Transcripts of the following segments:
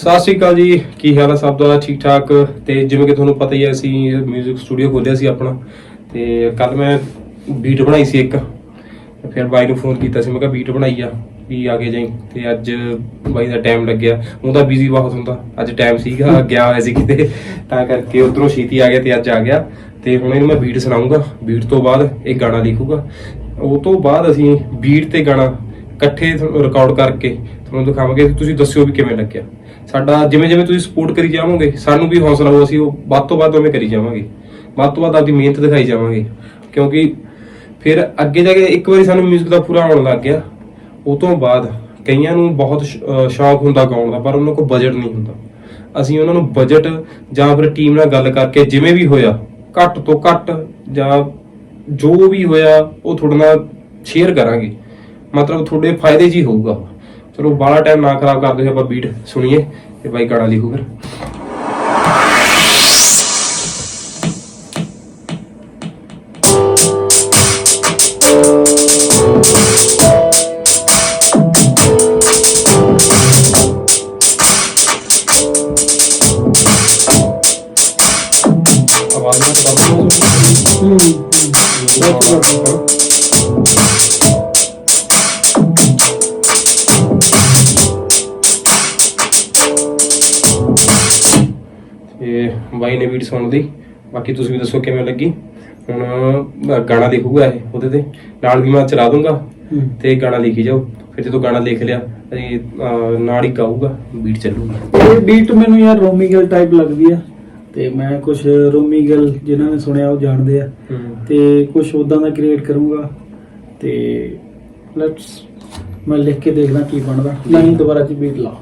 ਸਤਿ ਸ਼੍ਰੀ ਅਕਾਲ ਜੀ। ਕੀ ਹਾਲ ਹੈ ਸਭ ਦਾ? ਠੀਕ ਠਾਕ? ਤੇ ਜਿਵੇਂ ਕਿ ਤੁਹਾਨੂੰ ਪਤਾ ਹੀ ਹੈ ਅਸੀਂ 뮤직 ਸਟੂਡੀਓ ਖੋਲਿਆ ਸੀ ਆਪਣਾ। ਤੇ ਕੱਲ ਮੈਂ ਬੀਟ ਬਣਾਈ ਸੀ ਇੱਕ। ਫਿਰ ਬਾਈ ਨੂੰ ਫੋਨ ਕੀਤਾ ਸੀ, ਮੈਂ ਕਿਹਾ ਬੀਟ ਬਣਾਈ ਆ, ਵੀ ਆ ਕੇ ਜਾਈ। ਤੇ ਅੱਜ ਬਾਈ ਦਾ ਟਾਈਮ ਲੱਗਿਆ। ਉਹਦਾ ਬਿਜ਼ੀ ਬਹੁਤ ਹੁੰਦਾ। ਅੱਜ ਟਾਈਮ ਸੀਗਾ, ਗਿਆ ਹੋਇਆ ਸੀ ਕਿਤੇ। ਤਾਂ ਕਰਕੇ ਉਧਰੋਂ ਛੇਤੀ ਆ ਗਿਆ ਤੇ ਅੱਜ ਆ ਗਿਆ। ਤੇ ਹੁਣ ਇਹਨੂੰ ਮੈਂ ਬੀਟ ਸੁਣਾਉਂਗਾ ਬੀਟ ਤੋਂ ਬਾਅਦ ਇਹ ਗਾਣਾ ਲਿਖੂਗਾ। ਉਹ ਤੋਂ ਬਾਅਦ ਅਸੀਂ ਬੀਟ ਤੇ ਗਾਣਾ ਇਕੱਠੇ ਰਿਕਾਰਡ ਕਰਕੇ ਤੁਹਾਨੂੰ ਦਿਖਾਵਾਂਗੇ ਤੁਸੀਂ ਦੱਸਿਓ ਵੀ ਕਿਵੇਂ ਲੱਗਿਆ। ਸਾਡਾ ਜਿਵੇਂ ਜਿਵੇਂ ਤੁਸੀਂ ਸਪੋਰਟ ਕਰੀ ਜਾਵੋਗੇ, ਸਾਨੂੰ ਵੀ ਹੌਸਲਾ ਹੋ ਅਸੀਂ ਉਹ ਵੱਧ ਤੋਂ ਵੱਧ ਉਵੇਂ ਕਰੀ ਜਾਵਾਂਗੇ। ਵੱਧ ਤੋਂ ਵੱਧ ਆਪਦੀ ਮਿਹਨਤ ਦਿਖਾਈ ਜਾਵਾਂਗੇ। ਕਿਉਂਕਿ ਫਿਰ ਅੱਗੇ ਜਾ ਕੇ ਇੱਕ ਵਾਰੀ ਸਾਨੂੰ 뮤직 ਦਾ ਪੂਰਾ ਆਉਣ ਲੱਗ ਗਿਆ, ਉਹ ਤੋਂ ਬਾਅਦ ਕਈਆਂ ਨੂੰ ਬਹੁਤ ਸ਼ੌਕ ਹੁੰਦਾ ਗਾਉਣ ਦਾ, ਪਰ ਉਹਨਾਂ ਕੋਲ ਬਜਟ ਨਹੀਂ ਹੁੰਦਾ। ਅਸੀਂ ਉਹਨਾਂ ਨੂੰ ਬਜਟ ਜਾਂ ਫਿਰ ਟੀਮ ਨਾਲ ਗੱਲ ਕਰਕੇ ਜਿਵੇਂ ਵੀ ਹੋਇਆ, ਘੱਟ ਤੋਂ ਘੱਟ ਜਾਂ ਜੋ ਵੀ ਹੋਇਆ, ਉਹ ਤੁਹਾਡੇ ਨਾਲ ਸ਼ੇਅਰ ਕਰਾਂਗੇ। ਮਤਲਬ ਤੁਹਾਡੇ ਫਾਇਦੇ ਜੀ ਹੋਊਗਾ। ਚਲੋ ਬਾਹਲਾ ਟਾਈਮ ਨਾ ਖਰਾਬ ਕਰਦੇ ਹੋਏ ਆਪਾਂ ਬੀਟ ਸੁਣੀਏ ਤੇ ਬਾਈ ਗਾਣਾ ਲਿਖੂ ਫਿਰ। ਆਵਾਜ਼ ਨਾਲ ਕੰਮ ਬਾਈ ਨੇ ਵੀਡ ਸੁਣ ਲਈ ਬਾਕੀ ਤੁਸੀਂ ਵੀ ਦੱਸੋ ਕਿਵੇਂ ਲੱਗੀ? ਹੁਣ ਗਾਣਾ ਲਿਖੂਗਾ ਇਹ ਉਹਦੇ ਤੇ। ਨਾਲ ਵੀ ਮੈਂ ਚਲਾ ਦੂੰਗਾ ਤੇ ਗਾਣਾ ਲਿਖੀ ਜਾਓ। ਫਿਰ ਜਦੋਂ ਗਾਣਾ ਲਿਖ ਲਿਆ ਅਸੀਂ ਨਾਲ ਹੀ ਗਾਊਗਾ ਬੀਟ ਚੱਲੂਗਾ। ਇਹ ਬੀਟ ਮੈਨੂੰ ਯਾਰ ਰੋਮੀ ਗਿਲ ਟਾਈਪ ਲੱਗਦੀ ਆ। ਤੇ ਮੈਂ ਕੁਝ ਰੋਮੀ ਗਿਲ ਜਿਨ੍ਹਾਂ ਨੇ ਸੁਣਿਆ ਉਹ ਜਾਣਦੇ ਆ। ਤੇ ਕੁਝ ਉਦਾਂ ਦਾ ਕ੍ਰੀਏਟ ਕਰੂੰਗਾ। ਤੇ ਲੈਟਸ ਮੈਂ ਲਿਖ ਕੇ ਦੇਖਦਾ ਕੀ ਬਣਦਾ। ਨਹੀਂ ਦੁਬਾਰਾ ਚ ਬੀਟ ਲਾ।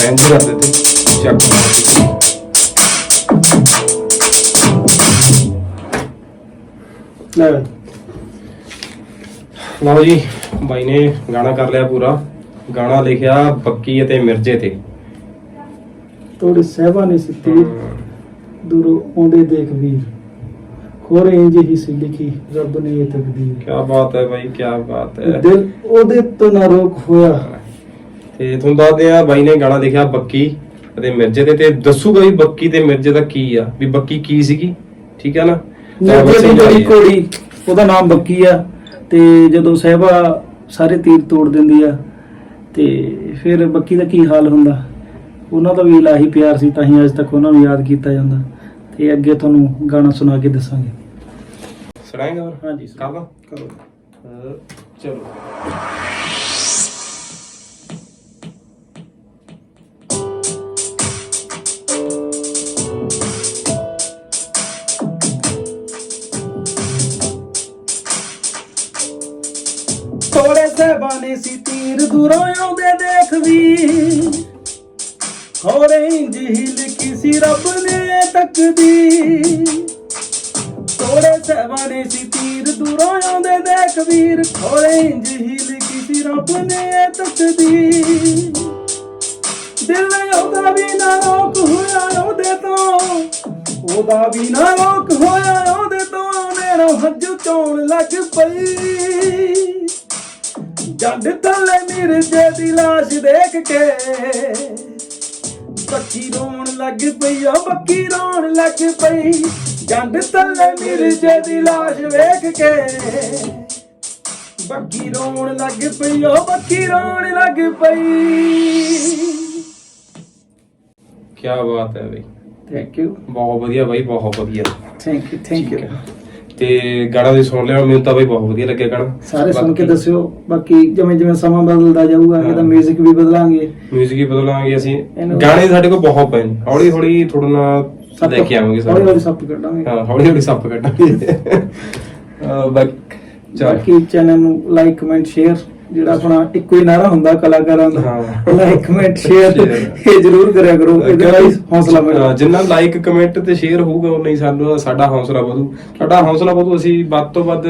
ਸੈਂਡ ਕਰ ਦਿੱਤੇ ਚੱਕ ਲੈ। ਲਓ ਜੀ ਬਾਈ ਨੇ ਗਾਣਾ ਕਰ ਲਿਆ ਪੂਰਾ। ਗਾਣਾ ਲਿਖਿਆ ਬੱਕੀ ਅਤੇ ਮਿਰਜੇ ਤੇ। ਤੋੜੀ ਸਹਿਬਾ ਨੇ ਸਿੱਤੀ ਦੂਰੋਂ ਆਉਂਦੇ ਦੇਖ ਵੀਰ। ਹੋਰ ਇੰਜ ਹੀ ਸੀ ਲਿਖੀ ਰੱਬ ਨੇ ਇਹ ਤਕਦੀਰ। ਕੀ ਬਾਤ ਹੈ ਬਾਈ ਕੀ ਬਾਤ ਹੈ। ਦਿਲ ਉਹਦੇ ਤੋਂ ਨਾ ਰੋਕ ਹੋਇਆ। ਤੇ ਤੁਹਾਨੂੰ ਦੱਸਦੇ ਆ ਬਾਈ ਨੇ ਗਾਣਾ ਲਿਖਿਆ ਬੱਕੀ ਅਤੇ ਮਿਰਜੇ ਤੇ ਤੇ ਦੱਸੂਗਾ ਵੀ ਬੱਕੀ ਤੇ ਮਿਰਜੇ ਦਾ ਕੀ ਆ ਵੀ ਬੱਕੀ ਕੀ ਸੀਗੀ ਠੀਕ ਹੈ ਨਾ? ਦੀ ਜਿਹੜੀ ਘੋੜੀ ਉਹਦਾ ਨਾਮ ਬੱਕੀ ਆ ਤੇ ਜਦੋਂ ਸਹਿਬਾ ਸਾਰੇ ਤੀਰ ਤੋੜ ਦਿੰਦੀ ਆ ਤੇ ਫਿਰ ਬੱਕੀ ਦਾ ਕੀ ਹਾਲ ਹੁੰਦਾ? ਉਹਨਾਂ ਦਾ ਵੀ ਇਲਾਹੀ ਪਿਆਰ ਸੀ ਤਾਂ ਹੀ ਅੱਜ ਤੱਕ ਉਹਨਾਂ ਨੂੰ ਯਾਦ ਕੀਤਾ ਜਾਂਦਾ। ਤੇ ਅੱਗੇ ਤੁਹਾਨੂੰ ਗਾਣਾ ਸੁਣਾ ਕੇ ਦੱਸਾਂਗੇ। ਸੁਣਾਏਗਾ ਹਾਂਜੀ ਕਰ। ਕਰੋ ਚਲੋ। ਸਹਿਬਾਨੇ ਸੀ, ਤੀਰ ਦੂਰੋਂ ਆਉਂਦੇ ਦੇਖ ਵੀ। ਹੋਰੇ ਇੰਜ ਹੀ ਲਿਖੀ ਸੀ ਰੱਬ ਨੇ ਤਕਦੀਰ। ਥੋੜੇ ਸਹਿਬਾਨੇ ਸੀ, ਤੀਰ ਦੂਰੋਂ ਆਉਂਦੇ ਦੇਖ ਵੀਰ। ਹੋਰੇ ਇੰਜ ਹੀ ਲਿਖੀ ਸੀ ਰੱਬ ਨੇ ਤਕਦੀਰ। ਦਿਲ ਉਹਦਾ ਵੀ ਨਾ ਰੋਕ ਹੋਇਆ ਉਹਦੇ ਤੋਂ। ਉਹਦਾ ਵੀ ਨਾ ਰੋਕ ਹੋਇਆ ਉਹਦੇ ਤੋਂ। ਮੇਰਾ ਹੱਜ ਚੋਣ ਲੱਗ ਪਈ। ਜੱਡ ਥੱਲੇ ਮਿਰਜੇ ਦੀ ਲਾਸ਼ ਦੇਖ ਕੇ। ਬੱਕੀ ਰੋਣ ਲੱਗ ਪਈ ਓ ਬੱਕੀ ਰੋਣ ਲੱਗ ਪਈ। ਜੱਡ ਥੱਲੇ ਮਿਰਜੇ ਦੀ ਲਾਸ਼ ਵੇਖ ਕੇ। ਬੱਕੀ ਰੋਣ ਲੱਗ ਪਈ ਓ ਬੱਕੀ ਰੋਣ ਲੱਗ ਪਈ। ਕੀ ਬਾਤ ਹੈ ਬਈ। ਥੈਂਕ ਯੂ ਬਹੁਤ ਵਧੀਆ ਬਾਈ ਬਹੁਤ ਵਧੀਆ। ਥੈਂਕ ਯੂ ਥੈਂਕ ਯੂ ਤੇ ਗਾਣਾ ਵੀ ਸੁਣ ਲਿਆ ਮੈਨੂੰ ਤਾਂ ਬਈ ਬਹੁਤ ਵਧੀਆ ਲੱਗਿਆ ਗਾਣਾ। ਸਾਰੇ ਸੁਣ ਕੇ ਦੱਸਿਓ ਬਾਕੀ ਜਿਵੇਂ ਜਿਵੇਂ ਸਮਾਂ ਬਦਲਦਾ ਜਾਊਗਾ ਇਹਦਾ। 뮤직 ਵੀ ਬਦਲਾਂਗੇ। ਮਿਊਜ਼ਿਕ ਹੀ ਬਦਲਾਂਗੇ ਅਸੀਂ। ਗਾਣੇ ਸਾਡੇ ਕੋਲ ਬਹੁਤ ਪਏ ਨੇ। ਹੌਲੀ ਹੌਲੀ ਥੋੜਾ ਨਾ ਲੈ ਕੇ ਆਵਾਂਗੇ ਹੌਲੀ ਹੌਲੀ ਸਾਰੇ ਸੱਪ ਕੱਢਾਂਗੇ। ਹਾਂ ਹੌਲੀ ਹੌਲੀ ਸੱਪ ਕੱਢਾਂਗੇ। ਬਾਕੀ ਚੈਨਲ ਨੂੰ ਲਾਈਕ ਕਮੈਂਟ ਸ਼ੇਅਰ ਜਿਹੜਾ ਆਪਣਾ ਇੱਕੋ ਹੀ ਨਾਰਾ ਹੁੰਦਾ ਕਲਾਕਾਰਾਂ ਦਾ। Like comment share. ਇਹ ਜ਼ਰੂਰ ਕਰਿਆ ਕਰੋ ਇਹਦੇ ਨਾਲ ਹੌਸਲਾ ਮਿਲਦਾ ਜਿੰਨਾ ਲਾਈਕ ਕਮੈਂਟ ਤੇ ਸ਼ੇਅਰ ਹੋਊਗਾ ਉਨਾ ਹੀ ਸਾਨੂੰ ਸਾਡਾ ਹੌਸਲਾ ਵਧੂ। ਸਾਡਾ ਹੌਸਲਾ ਵਧੂ ਅਸੀਂ ਵੱਧ ਤੋਂ ਵੱਧ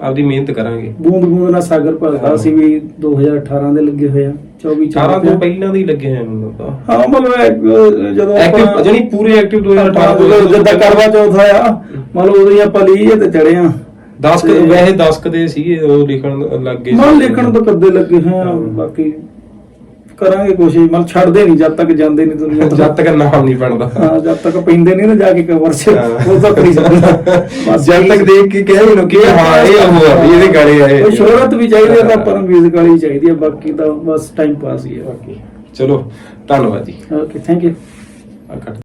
ਆਪਦੀ ਮਿਹਨਤ ਕਰਾਂਗੇ। ਬੂੰਦ ਬੂੰਦ ਨਾਲ ਸਾਗਰ ਭਰਦਾ ਸੀ ਵੀ 2018 ਦੇ ਲੱਗੇ ਹੋਏ ਆ 24 18 ਤੋਂ ਪਹਿਲਾਂ ਦੇ ਹੀ ਲੱਗੇ ਹੋਏ ਮੈਨੂੰ ਤਾਂ। ਹਾਂ ਮਤਲਬ ਜਦੋਂ ਐਕਟਿਵ ਜਣੀ ਪੂਰੇ ਐਕਟਿਵ 2018 ਤੋਂ ਜਦੋਂ ਕਰਵਾ ਚੌਥ ਆਇਆ ਮਤਲਬ ਉਦੋਂ ਹੀ ਆਪਾਂ ਲਈ ਤੇ ਚੜੇ ਆ 10 ਕ ਵੈਸੇ 10 ਕ ਦੇ ਸੀਗੇ ਉਹ ਲਿਖਣ ਲੱਗੇ ਮਨ ਲਿਖਣ ਤੋਂ ਕੱਦੇ ਲੱਗੇ ਹਾਂ ਬਾਕੀ ਕਰਾਂਗੇ ਕੋਸ਼ਿਸ਼ ਮਨ ਛੱਡਦੇ ਨਹੀਂ ਜਦ ਤੱਕ ਜਾਂਦੇ ਨਹੀਂ ਦੁਨੀਆ ਤੋਂ ਜਦ ਤੱਕ ਨਾਮ ਨਹੀਂ ਬਣਦਾ। ਹਾਂ ਜਦ ਤੱਕ ਪੈਂਦੇ ਨਹੀਂ ਨਾ ਜਾ ਕੇ ਕਵਰ 'ਚ। ਉਹ ਤੱਕ ਨਹੀਂ ਸਕਦਾ ਬਸ ਜਦ ਤੱਕ ਦੇਖ ਕੇ ਕਹਿ ਲੋਕੀ ਹਾਂ ਇਹ ਉਹ ਆ ਵੀ ਇਹਦੇ ਗਾਣੇ ਆਏ। ਉਹ ਸ਼ੋਹਰਤ ਵੀ ਚਾਹੀਦੀ ਹੈ ਤਾਂ ਨੂੰ ਮਿਊਜ਼ਿਕ ਵਾਲੀ ਚਾਹੀਦੀ ਹੈ ਬਾਕੀ ਤਾਂ ਬਸ ਟਾਈਮ ਪਾਸ ਹੀ ਹੈ ਬਾਕੀ ਚਲੋ ਧੰਨਵਾਦ ਜੀ। ਓਕੇ ਥੈਂਕ ਯੂ ਆ ਕੱਟ।